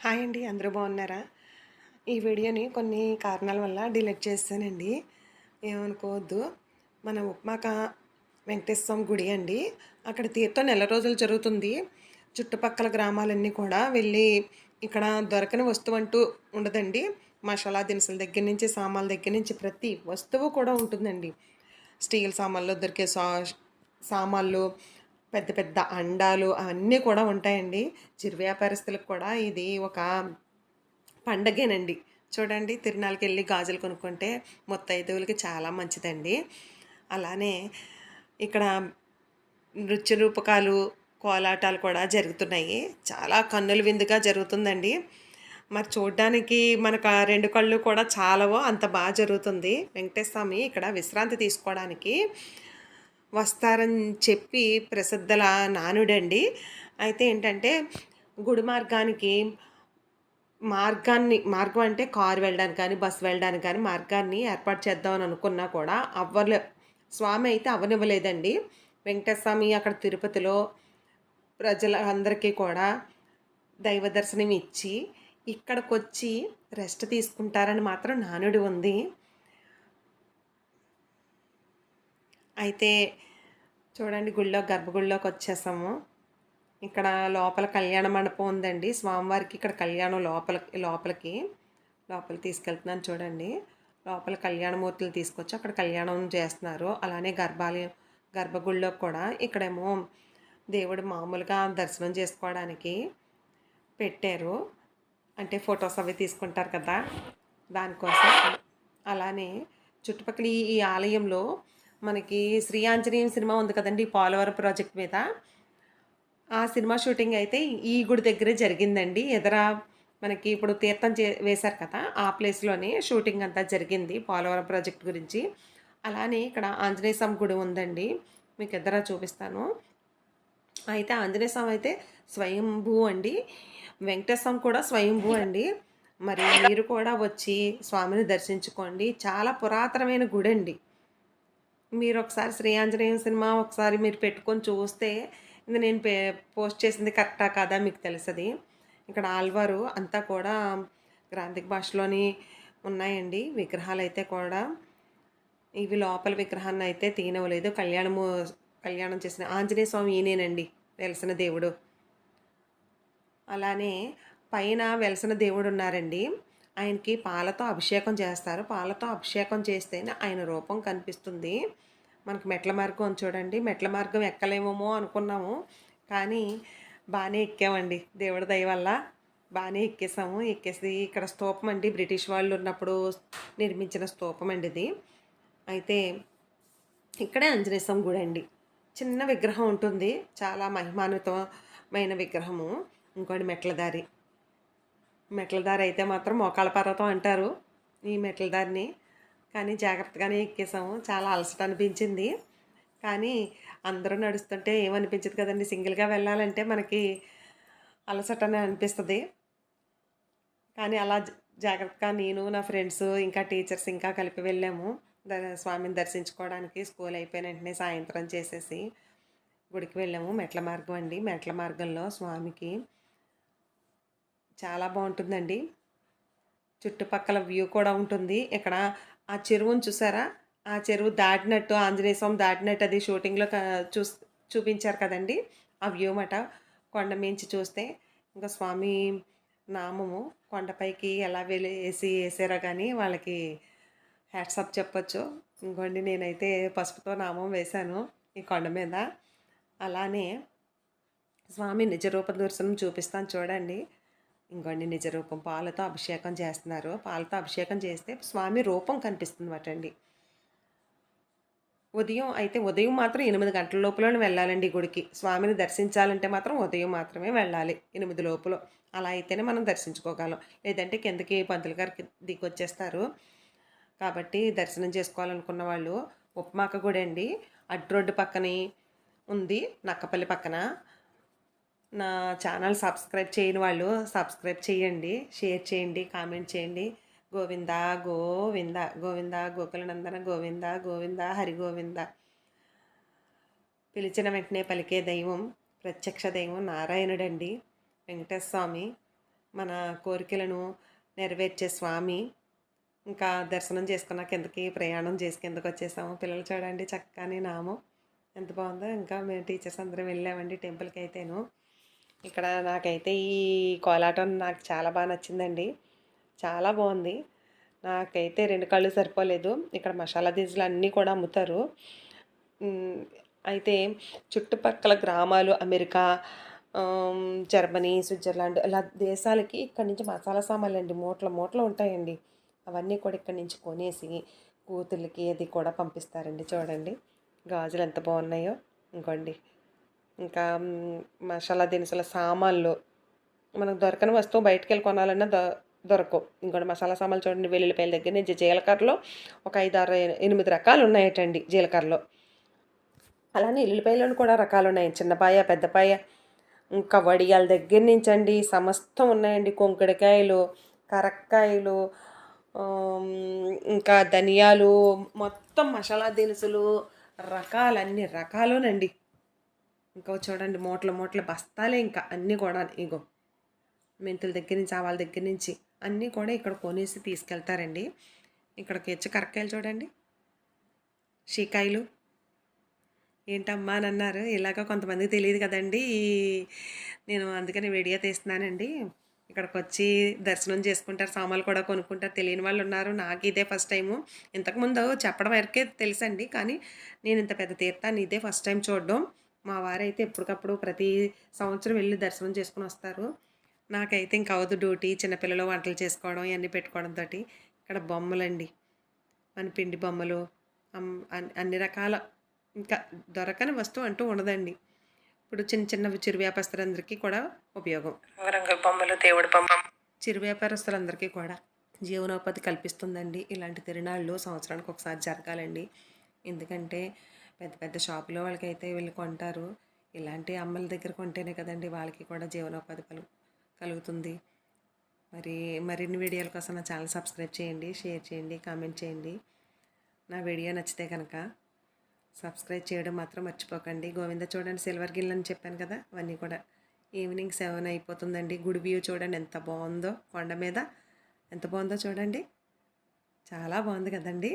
Hi అండి అందరూ బాగున్నారా? ఈ వీడియోని కొన్ని కారణాల వల్ల డిలీట్ చేస్తానండి. ఏమనుకోవద్దు. మన ఉప్మాక వెంకటేశ్వర గుడి అండి. అక్కడ తీర్థం నెల రోజులు జరుగుతుంది. చుట్టుపక్కల గ్రామాలన్నీ కూడా వెళ్ళి ఇక్కడ దొరకని వస్తువు అంటూ ఉండదండి. మసాలా దినుసుల దగ్గర నుంచి సామాన్ల దగ్గర నుంచి ప్రతి వస్తువు కూడా ఉంటుందండి. స్టీల్ సామాన్లు దొరికే సా సామాన్లు పెద్ద పెద్ద అండాలు అవన్నీ కూడా ఉంటాయండి. చిరు వ్యాపారస్తులకు కూడా ఇది ఒక పండగేనండి. చూడండి తిరునాళ్ళకి వెళ్ళి గాజులు కొనుక్కుంటే ముత్తైదువులకి చాలా మంచిదండి. అలానే ఇక్కడ నృత్య రూపకాలు కోలాటాలు కూడా జరుగుతున్నాయి. చాలా కన్నుల విందుగా జరుగుతుందండి. మరి చూడడానికి మనకు రెండు కళ్ళు కూడా చాలవో అంత బాగా జరుగుతుంది. వెంకటేశ్వర ఇక్కడ విశ్రాంతి తీసుకోవడానికి వస్తారని చెప్పి ప్రసిద్ధల నానుడండి. అయితే ఏంటంటే గుడి మార్గానికి మార్గాన్ని మార్గం అంటే కారు వెళ్ళడానికి కానీ బస్సు వెళ్ళడానికి కానీ మార్గాన్ని ఏర్పాటు చేద్దామని అనుకున్నా కూడా అవ్వలే స్వామి అయితే అవ్వనివ్వలేదండి. వెంకటస్వామి స్వామి అక్కడ తిరుపతిలో ప్రజలందరికీ కూడా దైవ దర్శనం ఇచ్చి ఇక్కడికి వచ్చి రెస్ట్ తీసుకుంటారని మాత్రం నానుడి ఉంది. అయితే చూడండి గుళ్ళో గర్భగుడిలోకి వచ్చేసాము. ఇక్కడ లోపల కళ్యాణ మండపం ఉందండి. స్వామివారికి ఇక్కడ కళ్యాణం లోపల లోపలికి లోపల తీసుకెళ్తున్నాను చూడండి. లోపల కళ్యాణమూర్తులు తీసుకొచ్చి అక్కడ కళ్యాణం చేస్తున్నారు. అలానే గర్భాలయం గర్భగుడిలో కూడా ఇక్కడేమో దేవుడు మామూలుగా దర్శనం చేసుకోవడానికి పెట్టారు. అంటే ఫొటోస్ అవి తీసుకుంటారు కదా దానికోసం. అలానే చుట్టుపక్కల ఈ ఈ ఆలయంలో మనకి శ్రీ ఆంజనేయం సినిమా ఉంది కదండి పోలవరం ప్రాజెక్ట్ మీద. ఆ సినిమా షూటింగ్ అయితే ఈ గుడి దగ్గరే జరిగిందండి. ఎదర మనకి ఇప్పుడు తీర్థం చే వేశారు కదా ఆ ప్లేస్లోనే షూటింగ్ అంతా జరిగింది పోలవరం ప్రాజెక్ట్ గురించి. అలానే ఇక్కడ ఆంజనేయ స్వామి గుడి ఉందండి మీకు ఎదర చూపిస్తాను. అయితే ఆంజనేయ స్వామి అయితే స్వయంభూ అండి వెంకటేశ్వరం కూడా స్వయంభూ అండి. మరి మీరు కూడా వచ్చి స్వామిని దర్శించుకోండి. చాలా పురాతనమైన గుడి అండి మీరు ఒకసారి శ్రీ ఆంజనేయం సినిమా ఒకసారి మీరు పెట్టుకొని చూస్తే ఇది నేను పే పోస్ట్ చేసింది కరెక్టా కాదా మీకు తెలుసది. ఇక్కడ ఆల్వారు అంతా కూడా గ్రాంధిక భాషలోని ఉన్నాయండి. విగ్రహాలు అయితే కూడా ఇవి లోపల విగ్రహాన్ని అయితే తీనవలేదు కళ్యాణము కళ్యాణం చేసిన ఆంజనేయ స్వామి ఈయనేనండి వెలసిన దేవుడు. అలానే పైన వెలసిన దేవుడు ఉన్నారండి ఆయనకి పాలతో అభిషేకం చేస్తారు. పాలతో అభిషేకం చేస్తేనే ఆయన రూపం కనిపిస్తుంది. మనకు మెట్ల మార్గం చూడండి. మెట్ల మార్గం ఎక్కలేమో అనుకున్నాము. కానీ బాగానే ఎక్కామండి. దేవుడి దయ వల్ల బాగానే ఎక్కేసాము. ఎక్కేసి ఇక్కడ స్తూపం అండి. బ్రిటిష్ వాళ్ళు ఉన్నప్పుడు నిర్మించిన స్తూపం అండి ఇది. అయితే ఇక్కడే ఆంజనేయ స్వామి గుడి అండి. చిన్న విగ్రహం ఉంటుంది. చాలా మహిమాన్వితమైన విగ్రహము. ఇంకోటి మెట్ల దారి. మెట్ల దారి అయితే మాత్రం మోకాళ్ళ పర్వతం అంటారు ఈ మెట్ల దారిని కానీ జాగ్రత్తగానే ఎక్కేసాము చాలా అలసట అనిపించింది. కానీ అందరూ నడుస్తుంటే ఏమనిపించదు కదండి. సింగిల్గా వెళ్ళాలంటే మనకి అలసటనే అనిపిస్తుంది. కానీ అలా జాగ్రత్తగా నేను నా ఫ్రెండ్స్ ఇంకా టీచర్స్ ఇంకా కలిపి వెళ్ళాము. ద- స్వామిని దర్శించుకోవడానికి స్కూల్ అయిపోయిన వెంటనే సాయంత్రం చేసేసి గుడికి వెళ్ళాము. మెట్ల మార్గం అండి. మెట్ల మార్గంలో స్వామికి చాలా బాగుంటుందండి. చుట్టుపక్కల వ్యూ కూడా ఉంటుంది. ఇక్కడ ఆ చెరువును చూసారా? ఆ చెరువు దాటినట్టు ఆంజనేయ స్వామి దాటినట్టు అది షూటింగ్లో చూ చూపించారు కదండి. ఆ వ్యూ మాట కొండ మించి చూస్తే ఇంకా స్వామి నామము కొండపైకి ఎలా వేసి వేసారో కానీ వాళ్ళకి హ్యాట్సప్ చెప్పొచ్చు. ఇంకోండి నేనైతే పసుపుతో నామం వేశాను ఈ కొండ మీద. అలానే స్వామి నిజరూప దర్శనం చూపిస్తాను చూడండి. ఇంకోండి నిజ రూపం పాలతో అభిషేకం చేస్తున్నారు. పాలతో అభిషేకం చేస్తే స్వామి రూపం కనిపిస్తుంది అండి ఉదయం అయితే ఉదయం మాత్రం ఎనిమిది గంటల లోపలనే వెళ్ళాలండి గుడికి. స్వామిని దర్శించాలంటే మాత్రం ఉదయం మాత్రమే వెళ్ళాలి ఎనిమిది లోపల. అలా అయితేనే మనం దర్శించుకోగలం. లేదంటే కిందకి పంతులు గారికి దిగి వచ్చేస్తారు కాబట్టి దర్శనం చేసుకోవాలనుకున్న వాళ్ళు ఉప్మాక గుడి అండి అడ్డు రోడ్డు పక్కనే ఉంది నక్కపల్లి పక్కన. నా ఛానల్ సబ్స్క్రైబ్ చేయని వాళ్ళు సబ్స్క్రైబ్ చేయండి షేర్ చేయండి కామెంట్ చేయండి. గోవింద గోవింద గోవింద గోకులనందన గోవింద గోవింద హరి గోవింద. పిలిచిన వెంటనే పలికే దైవం ప్రత్యక్ష దైవం నారాయణుడండి. వెంకటేశ్వర స్వామి మన కోరికలను నెరవేర్చే స్వామి. ఇంకా దర్శనం చేసుకున్న కిందకి ప్రయాణం చేసి కిందకి వచ్చేసాము. పిల్లలు చూడండి చక్కని నామం. ఎంత బాగుందో. ఇంకా మేము టీచర్స్ అందరం వెళ్ళామండి టెంపుల్కి అయితేను. ఇక్కడ నాకైతే ఈ కోలాటం నాకు చాలా బాగా నచ్చిందండి. చాలా బాగుంది నాకైతే రెండు కళ్ళు సరిపోలేదు. ఇక్కడ మసాలా దినుసులు అన్నీ కూడా అమ్ముతారు. అయితే చుట్టుపక్కల గ్రామాలు అమెరికా జర్మనీ స్విట్జర్లాండ్ ఇలా దేశాలకి ఇక్కడ నుంచి మసాలా సామాన్లు అండి మూటలు మూటలు ఉంటాయండి. అవన్నీ కూడా ఇక్కడ నుంచి కొనేసి కూతుళ్ళకి అది కూడా పంపిస్తారండి. చూడండి. గాజులు ఎంత బాగున్నాయో ఇంకోండి. ఇంకా మసాలా దినుసుల సామాన్లు. మనకు దొరకని వస్తువు బయటకు వెళ్ళి కొనాలన్నా దొ దొరకవు. ఇంకోటి మసాలా సామాన్లు చూడండి వెల్లుల్లిపాయల దగ్గర నుంచి జీలకర్రలో ఒక ఐదు ఆరు ఎనిమిది రకాలు ఉన్నాయటండి జీలకర్రలో. అలానే ఎల్లుల్లిపాయలను కూడా రకాలు ఉన్నాయి చిన్నపాయ పెద్దపాయ ఇంకా వడియాల దగ్గర నుంచి అండి సమస్తం ఉన్నాయండి. కొంకుడికాయలు కరక్కాయలు ఇంకా ధనియాలు మొత్తం మసాలా దినుసులు రకాలన్నీ రకాలునండి. ఇంకా చూడండి మూటల మూటల బస్తాలే ఇంకా అన్నీ కూడా ఇగో మెంతుల దగ్గర నుంచి ఆవాల దగ్గర నుంచి అన్నీ కూడా ఇక్కడ కొనేసి తీసుకెళ్తారండి. ఇక్కడికి వచ్చి కరక్కాయలు చూడండి. షీకాయలు. ఏంటమ్మా అని అన్నారు. ఇలాగ కొంతమందికి తెలియదు కదండి. నేను అందుకని వీడియో తీస్తున్నానండి. ఇక్కడికి వచ్చి దర్శనం చేసుకుంటారు సామాన్లు కూడా కొనుక్కుంటారు. తెలియని వాళ్ళు ఉన్నారు. నాకు ఇదే ఫస్ట్ టైము. ఇంతకుముందు చెప్పడం వరకే తెలుసండి. కానీ నేను ఇంత పెద్ద తీర్థాన్ని ఇదే ఫస్ట్ టైం చూడడం. మా వారైతే ఎప్పటికప్పుడు ప్రతి సంవత్సరం వెళ్ళి దర్శనం చేసుకుని వస్తారు. నాకైతే ఇంక అవదు డ్యూటీ చిన్నపిల్లలు వంటలు చేసుకోవడం ఇవన్నీ పెట్టుకోవడంతో ఇక్కడ బొమ్మలండి. మన పిండి బొమ్మలు అన్ని రకాల ఇంకా దొరకని వస్తువు అంటూ ఉండదండి. ఇప్పుడు చిన్న చిన్న చిరు వ్యాపారస్తులందరికీ కూడా ఉపయోగం. బొమ్మలు దేవుడి బొమ్మ. చిరు వ్యాపారస్తులందరికీ కూడా జీవనోపాధి కల్పిస్తుందండి. ఇలాంటి తిరునాళ్ళు సంవత్సరానికి ఒకసారి జరగాలండి. ఎందుకంటే పెద్ద పెద్ద షాపులో వాళ్ళకైతే వీళ్ళు కొంటారు. ఇలాంటి అమ్మల దగ్గర కొంటేనే కదండి వాళ్ళకి కూడా జీవనోపాధి కలు కలుగుతుంది. మరి మరిన్ని వీడియోల కోసం నా ఛానల్ సబ్స్క్రైబ్ చేయండి షేర్ చేయండి కామెంట్ చేయండి. నా వీడియో నచ్చితే కనుక సబ్స్క్రైబ్ చేయడం మాత్రం మర్చిపోకండి. గోవింద చూడండి సిల్వర్ గిల్ అని చెప్పాను కదా అవన్నీ కూడా. ఈవినింగ్ సెవెన్ అయిపోతుందండి. గుడి వ్యూ చూడండి ఎంత బాగుందో కొండ మీద. ఎంత బాగుందో చూడండి. చాలా బాగుంది కదండి.